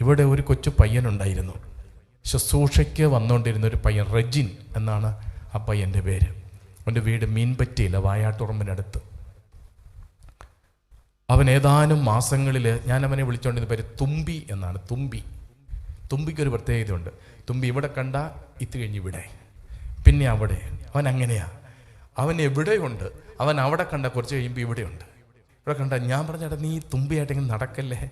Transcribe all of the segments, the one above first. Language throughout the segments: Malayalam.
ഇവിടെ ഒരു കൊച്ചു പയ്യനുണ്ടായിരുന്നു. ശുശ്രൂഷയ്ക്ക് വന്നുകൊണ്ടിരുന്ന ഒരു പയ്യൻ റെജിൻ എന്നാണ് ആ പയ്യന്റെ പേര്. അവന്റെ വീട് മീൻപറ്റിയില്ല വായാട്ടുറമ്പിനടുത്ത്. അവൻ ഏതാനും മാസങ്ങളിൽ ഞാൻ അവനെ വിളിച്ചുകൊണ്ടിരുന്ന പേര് തുമ്പി എന്നാണ്. തുമ്പി. തുമ്പിക്കൊരു പ്രത്യേകതയുണ്ട്. തുമ്പി ഇവിടെ കണ്ട ഇത് കഴിഞ്ഞ് ഇവിടെ. പിന്നെ അവിടെ. അവൻ അങ്ങനെയാ. അവൻ എവിടെയുണ്ട്? അവൻ അവിടെ കണ്ട കുറച്ച് കഴിയുമ്പോൾ ഇവിടെയുണ്ട്. ഇവിടെ കണ്ട ഞാൻ പറഞ്ഞേട്ടാ നീ തുമ്പിയായിട്ടെങ്കിലും നടക്കല്ലേ?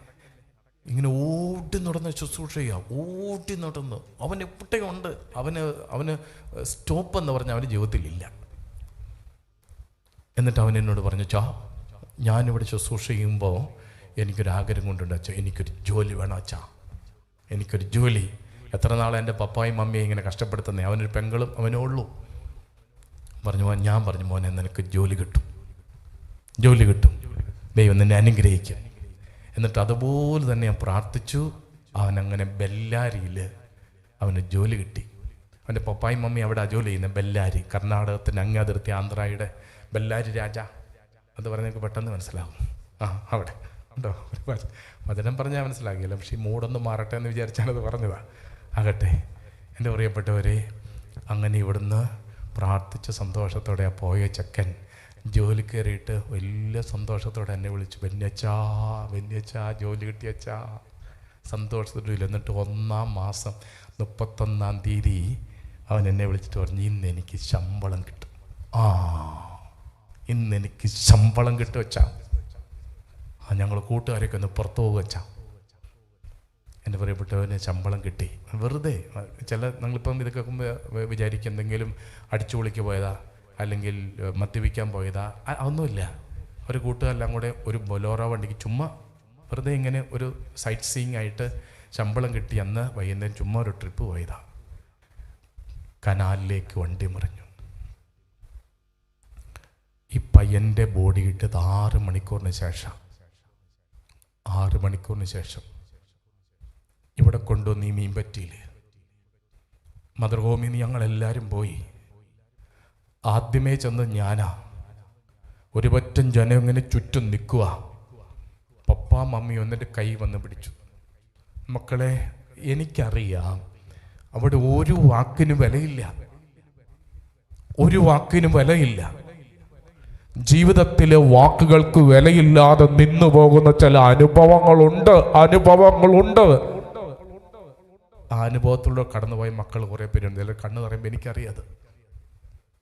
ഇങ്ങനെ ഓടി നടന്ന് ശുശ്രൂഷ ചെയ്യുക ഓടി നടന്ന്. അവൻ എവിടെയുണ്ട് അവന് അവന് സ്റ്റോപ്പ് എന്ന് പറഞ്ഞ അവന്റെ ജീവിതത്തിലില്ല. എന്നിട്ട് അവൻ എന്നോട് പറഞ്ഞു ചാ ഞാനിവിടെ ശുശ്രൂഷ ചെയ്യുമ്പോൾ എനിക്കൊരു ആഗ്രഹം കൊണ്ടുണ്ട് അച്ഛാ. എനിക്കൊരു ജോലി വേണം അച്ഛാ. എനിക്കൊരു ജോലി. എത്ര നാളെ എന്റെ പപ്പായും മമ്മിയും ഇങ്ങനെ കഷ്ടപ്പെടുത്തുന്നേ? അവനൊരു പെങ്ങളും അവനേ ഉള്ളൂ. പറഞ്ഞു മോൻ ഞാൻ പറഞ്ഞു മോനെ നിനക്ക് ജോലി കിട്ടും. ജോലി കിട്ടും. ദൈവം നിന്നെ അനുഗ്രഹിക്കും. എന്നിട്ട് അതുപോലെ തന്നെ ഞാൻ പ്രാർത്ഥിച്ചു. അവൻ അങ്ങനെ ബെല്ലാരിയിൽ അവന് ജോലി കിട്ടി. അവന്റെ പപ്പായും മമ്മി അവിടെ ജോലി ചെയ്യുന്നത് ബെല്ലാരി കർണാടകത്തിന്റെ അങ്ങാതിർത്തി ആന്ധ്രയുടെ ബെല്ലാരി രാജ. അത് പറഞ്ഞൊക്കെ പെട്ടെന്ന് മനസ്സിലാവും. ആ അവിടെ. ഉണ്ടോ? വചനം പറഞ്ഞാൽ മനസ്സിലാകില്ല. പക്ഷേ ഈ മൂടൊന്ന് മാറട്ടെ എന്ന് വിചാരിച്ചാണ് അത് പറഞ്ഞതാ. ആകട്ടെ. എന്റെ പ്രിയപ്പെട്ടവരെ അങ്ങനെ ഇവിടുന്ന് പ്രാർത്ഥിച്ച സന്തോഷത്തോടെ ആ പോയ ചെക്കൻ ജോലി കയറിയിട്ട് വലിയ സന്തോഷത്തോടെ എന്നെ വിളിച്ചു. വെന്യച്ചാ വെന്യച്ചാ ജോലി കിട്ടിയച്ചാ. സന്തോഷത്തോടെ എന്നിട്ട് ഒന്നാം മാസം മുപ്പത്തൊന്നാം തീയതി അവൻ എന്നെ വിളിച്ചിട്ട് പറഞ്ഞു ഇന്ന് എനിക്ക് ശമ്പളം കിട്ടും. ആ ഇന്ന് എനിക്ക് ശമ്പളം കിട്ടും വെച്ചാ ആ ഞങ്ങൾ കൂട്ടുകാരൊക്കെ ഒന്ന് പുറത്തു പോകുക വെച്ചാ എന്റെ പ്രിയപ്പെട്ടവന് ശമ്പളം കിട്ടി. വെറുതെ ചില നിങ്ങളിപ്പം ഇതൊക്കെ വിചാരിക്കും എന്തെങ്കിലും അടിച്ചുപൊളിക്ക് പോയതാ. അല്ലെങ്കിൽ മദ്യപിക്കാൻ പോയതാ അതൊന്നുമില്ല. ഒരു കൂട്ടുകാരെല്ലാം കൂടെ ഒരു ബൊലോറ വണ്ടിക്ക് ചുമ്മാ വെറുതെ ഇങ്ങനെ ഒരു സൈറ്റ് സീയിങ് ആയിട്ട് ശമ്പളം കിട്ടി അന്ന് വൈകുന്നേരം ചുമ്മാ ഒരു ട്രിപ്പ് പോയതാ. കനാലിലേക്ക് വണ്ടി മറിഞ്ഞു. ഈ പയ്യന്റെ ബോഡി ഇട്ടത് ആറ് മണിക്കൂറിന് ശേഷം. ആറ് മണിക്കൂറിന് ശേഷം. ഇവിടെ കൊണ്ടുവന്ന് ഈ മീൻ പറ്റിയില്ലേ മദർ ഹോമിൽ ഞങ്ങളെല്ലാവരും പോയി. ആദ്യമേ ചെന്ന് ഞാനാ. ഒരുപറ്റം ജനം ഇങ്ങനെ ചുറ്റും നിൽക്കുക പപ്പ മമ്മി ഒന്നിന്റെ കൈ വന്ന് പിടിച്ചു. മക്കളെ എനിക്കറിയാം. അവിടെ ഒരു വാക്കിനും വിലയില്ല. ഒരു വാക്കിനും വിലയില്ല. ജീവിതത്തിലെ വാക്കുകൾക്ക് വിലയില്ലാതെ നിന്നു പോകുന്ന ചില അനുഭവങ്ങളുണ്ട് അനുഭവങ്ങളുണ്ട്. ആ അനുഭവത്തിലൂടെ കടന്നുപോയ മക്കൾ കുറേ പേരുണ്ട്. കണ്ണു പറയുമ്പോൾ എനിക്കറിയാത്